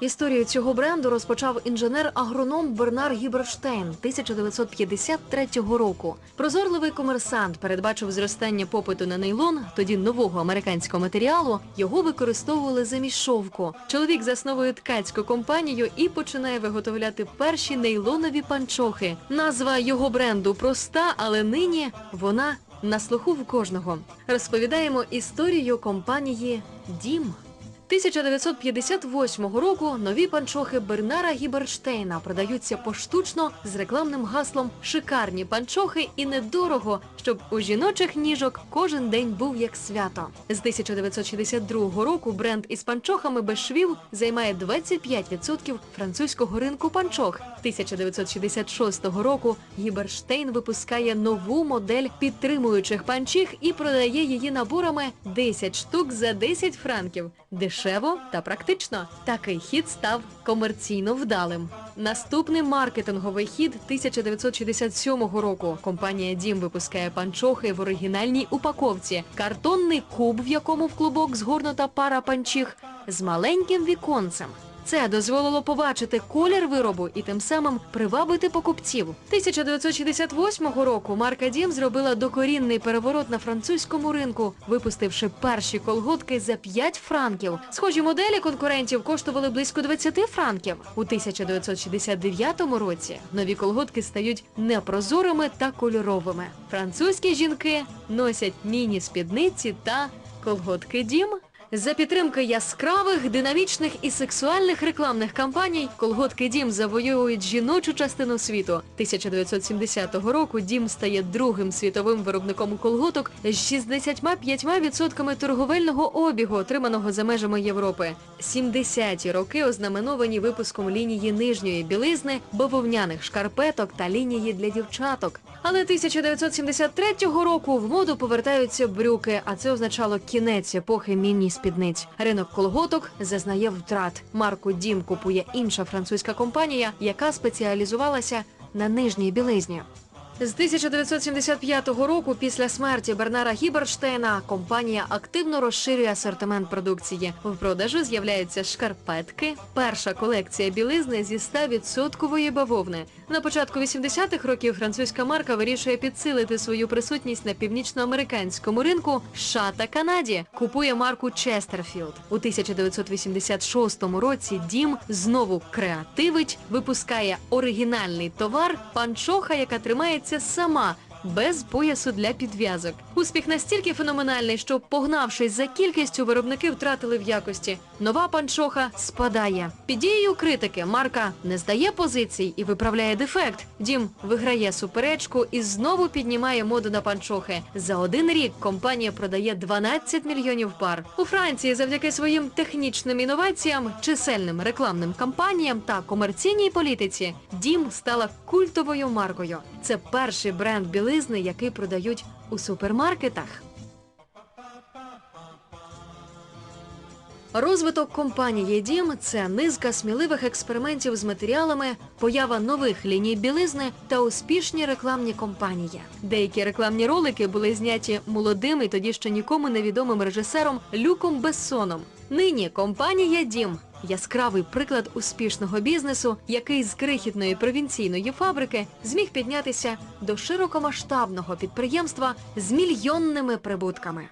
Історію цього бренду розпочав інженер-агроном Бернар Гіберштейн 1953 року. Прозорливий комерсант передбачив зростання попиту на нейлон, тоді нового американського матеріалу. Його використовували замість шовку. Чоловік засновує ткацьку компанію і починає виготовляти перші нейлонові панчохи. Назва його бренду проста, але нині вона на слуху в кожного. Розповідаємо історію компанії Дім. 1958 року нові панчохи Бернара Гіберштейна продаються поштучно з рекламним гаслом Шикарні панчохи і недорого, щоб у жіночих ніжок кожен день був як свято. З 1962 року бренд із панчохами без швів займає 25% французького ринку панчох. 1966 року Гіберштейн випускає нову модель підтримуючих панчіх і продає її наборами 10 штук за 10 франків. Дешево та практично. Такий хід став комерційно вдалим. Наступний маркетинговий хід 1967 року. Компанія Дім випускає панчохи в оригінальній упаковці, картонний куб, в якому в клубок згорнута пара панчіх, з маленьким віконцем. Це дозволило побачити колір виробу і тим самим привабити покупців. 1968 року марка Дім зробила докорінний переворот на французькому ринку, випустивши перші колготки за 5 франків. Схожі моделі конкурентів коштували близько 20 франків. У 1969 році нові колготки стають непрозорими та кольоровими. Французькі жінки носять міні-спідниці та колготки Дім. За підтримки яскравих, динамічних і сексуальних рекламних кампаній колготки Дім завоюють жіночу частину світу. 1970 року Дім стає другим світовим виробником колготок з 65% торговельного обігу, отриманого за межами Європи. 70-ті роки ознаменовані випуском лінії нижньої білизни, бавовняних шкарпеток та лінії для дівчаток. Але 1973 року в моду повертаються брюки, а це означало кінець епохи міні-спідниць. Ринок колготок зазнає втрат. Марку Дім купує інша французька компанія, яка спеціалізувалася на нижній білизні. З 1975 року, після смерті Бернара Гіберштейна, компанія активно розширює асортимент продукції. В продажу з'являються шкарпетки, перша колекція білизни зі 100% бавовни. На початку 80-х років французька марка вирішує підсилити свою присутність на північноамериканському ринку США та Канаді. Купує марку Честерфілд. У 1986 році Дім знову креативить, випускає оригінальний товар панчоха, яка тримається сама. Без поясу для підв'язок. Успіх настільки феноменальний, що, погнавшись за кількістю, виробники втратили в якості. Нова панчоха спадає. Під дією критики марка не здає позицій і виправляє дефект. Дім виграє суперечку і знову піднімає моду на панчохи. За один рік компанія продає 12 мільйонів пар. У Франції завдяки своїм технічним інноваціям, чисельним рекламним кампаніям та комерційній політиці Дім стала культовою маркою. Це перший бренд білизни, який продають у супермаркетах. Розвиток компанії Дім це низка сміливих експериментів з матеріалами, поява нових ліній білизни та успішні рекламні компанії. Деякі рекламні ролики були зняті молодим і тоді ще нікому невідомим режисером Люком Бессоном. Нині компанія Дім яскравий приклад успішного бізнесу, який з крихітної провінційної фабрики зміг піднятися до широкомасштабного підприємства з мільйонними прибутками.